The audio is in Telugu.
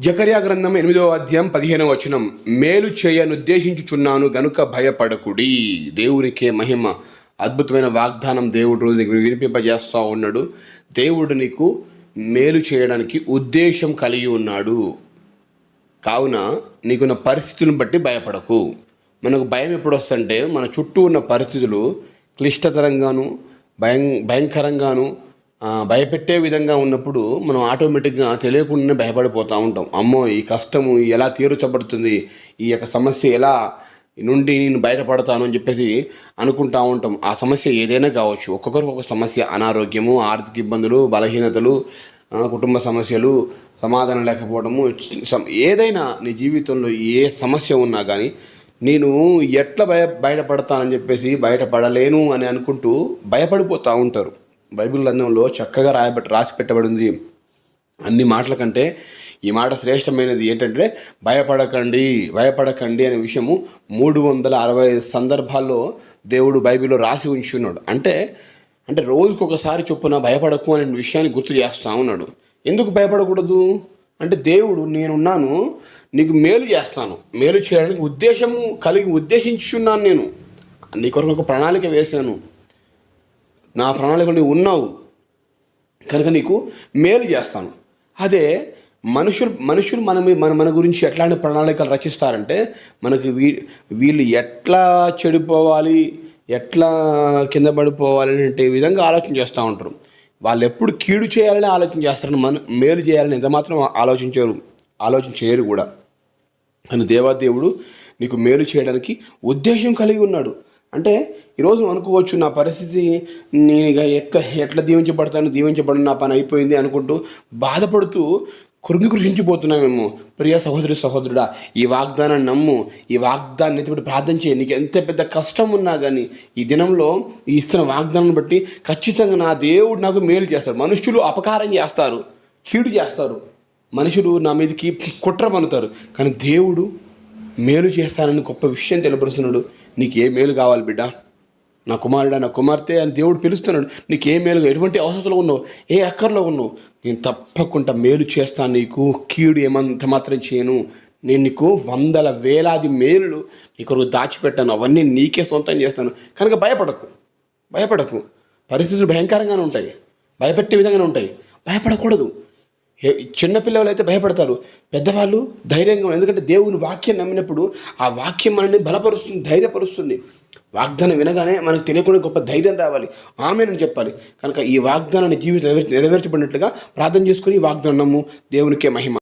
జకర్యా గ్రంథం ఎనిమిదవ అధ్యాయం పదిహేనవ వచనం. మేలు చేయనుద్దేశించుచున్నాను గనుక భయపడకుడి. దేవునికే మహిమ. అద్భుతమైన వాగ్దానం దేవుడు రోజు నీకు వినిపింపజేస్తూ ఉన్నాడు. దేవుడు నీకు మేలు చేయడానికి ఉద్దేశం కలిగి ఉన్నాడు. కావున నీకున్న పరిస్థితులను బట్టి భయపడకు. మనకు భయం ఎప్పుడు వస్తుంటే మన చుట్టూ ఉన్న పరిస్థితులు క్లిష్టతరంగాను భయం భయంకరంగాను భయపెట్టే విధంగా ఉన్నప్పుడు మనం ఆటోమేటిక్గా తెలియకుండానే భయపడిపోతూ ఉంటాం. అమ్మో ఈ కష్టము ఎలా తీర్చబడుతుంది? ఈ యొక్క సమస్య ఎలా నుండి నేను బయటపడతాను అని చెప్పేసి అనుకుంటా ఉంటాం. ఆ సమస్య ఏదైనా కావచ్చు. ఒక్కొక్కరికి ఒక సమస్య. అనారోగ్యము ఆర్థిక ఇబ్బందులు బలహీనతలు కుటుంబ సమస్యలు సమాధానం లేకపోవడము ఏదైనా నీ జీవితంలో ఏ సమస్య ఉన్నా కానీ నేను ఎట్లా భయ బయటపడతానని చెప్పేసి బయటపడలేను అని అనుకుంటూ భయపడిపోతూ ఉంటారు. బైబిల్ గ్రంథంలో చక్కగా రాయబెట్ రాసి పెట్టబడింది అన్ని మాటల కంటే ఈ మాట శ్రేష్టమైనది ఏంటంటే భయపడకండి భయపడకండి అనే విషయము మూడు వందల అరవై ఐదు సందర్భాల్లో దేవుడు బైబిల్లో రాసి ఉంచి ఉన్నాడు అంటే అంటే రోజుకు ఒకసారి చొప్పున భయపడకు అనే విషయాన్ని గుర్తు చేస్తా ఉన్నాడు. ఎందుకు భయపడకూడదు? అంటే దేవుడు నేనున్నాను నీకు మేలు చేస్తాను. మేలు చేయడానికి ఉద్దేశము కలిగి ఉద్దేశించున్నాను నేను. నీ కొరకు ఒక ప్రణాళిక వేశాను. నా ప్రణాళికలు నీవు ఉన్నావు. కనుక నీకు మేలు చేస్తాను. అదే మనుషులు మనుషులు మన మన మన గురించి ఎట్లాంటి ప్రణాళికలు రచిస్తారంటే మనకి వీ వీళ్ళు ఎట్లా చెడిపోవాలి ఎట్లా కింద పడిపోవాలి అనే విధంగా ఆలోచన చేస్తూ ఉంటారు. వాళ్ళు ఎప్పుడు కీడు చేయాలని ఆలోచన చేస్తారని మన మేలు చేయాలని ఎంత మాత్రం ఆలోచించరు ఆలోచన చేయరు కూడా. అని దేవాదేవుడు నీకు మేలు చేయడానికి ఉద్దేశం కలిగి ఉన్నాడు. అంటే ఈరోజు అనుకోవచ్చు నా పరిస్థితి నేను ఇక ఎక్క ఎట్లా దీవించబడతాను దీవించబడి నా పని అయిపోయింది అనుకుంటూ బాధపడుతూ కృంగి కృషించిపోతున్నామేమో ప్రియ సహోదరి సహోదరుడా ఈ వాగ్దానాన్ని నమ్ము ఈ వాగ్దాన్ని ఎత్తిపెట్టి ప్రార్థన చేయి. నీకు ఎంత పెద్ద కష్టం ఉన్నా కానీ ఈ దినంలో ఈ ఇస్తున్న వాగ్దానాన్ని బట్టి ఖచ్చితంగా నా దేవుడు నాకు మేలు చేస్తాడు. మనుషులు అపకారం చేస్తారు కీడు చేస్తారు. మనుషులు నా మీదకి కుట్ర పనుతారు కానీ దేవుడు మేలు చేస్తానని గొప్ప విషయం తెలియపరుస్తున్నాడు. నీకు ఏ మేలు కావాలి బిడ్డ? నా కుమారుడా నా కుమార్తె అని దేవుడు పిలుస్తున్నాడు. నీకు ఏ మేలుగా ఎటువంటి అవసరంలో ఉన్నావు? ఏ అక్కర్లో ఉన్నావు? నేను తప్పకుండా మేలు చేస్తాను నీకు కీడు ఏమంత మాత్రం చేయను. నేను నీకు వందల వేలాది మేలులు నీ కొరకు దాచిపెట్టాను. అవన్నీ నీకే సొంతం చేస్తాను. కనుక భయపడకు. భయపడకు. పరిస్థితులు భయంకరంగానే ఉంటాయి. భయపెట్టే విధంగానే ఉంటాయి. భయపడకూడదు. చిన్నపిల్లలు అయితే భయపడతారు. పెద్దవాళ్ళు ధైర్యంగా ఎందుకంటే దేవుని వాక్యం నమ్మినప్పుడు ఆ వాక్యం మనల్ని బలపరుస్తుంది ధైర్యపరుస్తుంది. వాగ్దానం వినగానే మనకు తెలియకుండా గొప్ప ధైర్యం రావాలి. ఆమెనని చెప్పాలి. కనుక ఈ వాగ్దానాన్ని జీవితం నెరవేర్చబడినట్లుగా ప్రార్థన చేసుకుని ఈ వాగ్దానం నమ్ము. దేవునికే మహిమ.